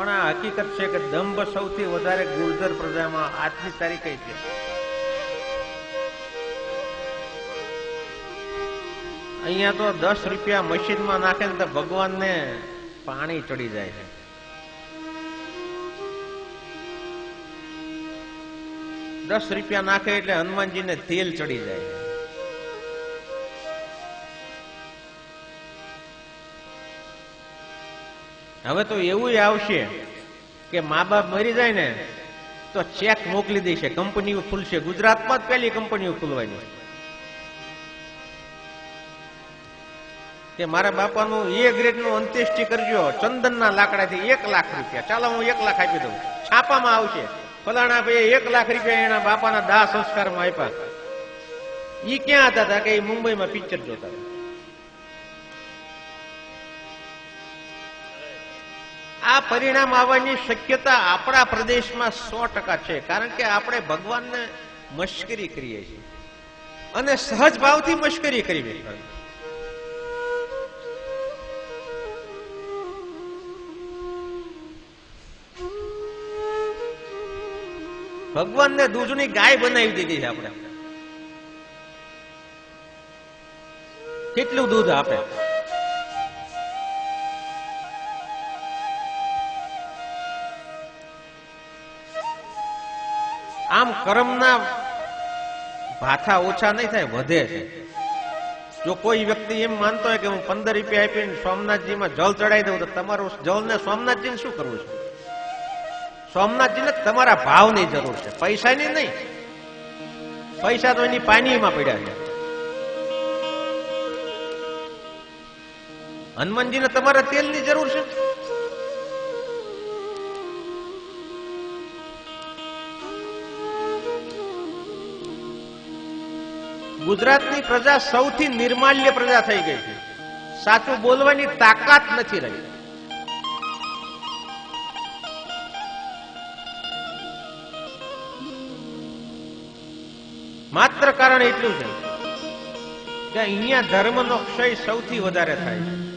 પણ આ હકીકત છે કે દંભ સૌથી વધારે ગુર્જર પ્રજામાં આજની તારીખે છે. અહીંયા તો દસ રૂપિયા મશીનમાં નાખે ને તો ભગવાનને પાણી ચડી જાય છે. દસ રૂપિયા નાખે એટલે હનુમાનજીને તેલ ચડી જાય છે. હવે તો એવું આવશે કે મા બાપ મરી જાય ને, તો ચેક મોકલી દેશે. કંપનીઓ ખુલશે. ગુજરાતમાં જ પહેલી કંપનીઓ ખુલવાની. કે મારા બાપાનું એ ગ્રેડનું અંત્યેષ્ટિ કરજો. ચંદનના લાકડાથી એક લાખ રૂપિયા. ચાલો, હું એક લાખ આપી દઉં. છાપામાં આવશે. ફલાણા ભાઈ એક લાખ રૂપિયા એના બાપાના દાહ સંસ્કારમાં આપ્યા. ઈ ક્યાં હતા કે એ મુંબઈમાં પિક્ચર જોતા હતા. આ પરિણામ આવવાની શક્યતા આપણા પ્રદેશમાં સો ટકા છે. કારણ કે આપણે ભગવાનને મશ્કરી કરીએ છીએ. અને સહજ ભાવથી મશ્કરી કરી ભગવાનને દૂધની ગાય બનાવી દીધી છે આપણે. કેટલું દૂધ આપે? આમ કર્મના ભાથા ઓછા નહીં થાય, વધે છે. જો કોઈ વ્યક્તિ એમ માનતો હોય કે હું પંદર રૂપિયા આપીને સોમનાથજીમાં જળ ચડાવી દઉં, તો તમારું જળને સોમનાથજીને શું કરવું છે? સોમનાથજીને તમારા ભાવની જરૂર છે. પૈસાની નહીં. પૈસા તો એની પાણીમાં પડ્યા છે. હનુમાનજીને તમારા તેલની જરૂર છે? ગુજરાતની પ્રજા સૌથી નિર્માલ્ય પ્રજા થઈ ગઈ છે. સાચું બોલવાની તાકાત નથી રહી. માત્ર કારણ એટલું છે કે અહીંયા ધર્મનો ક્ષય સૌથી વધારે થાય છે.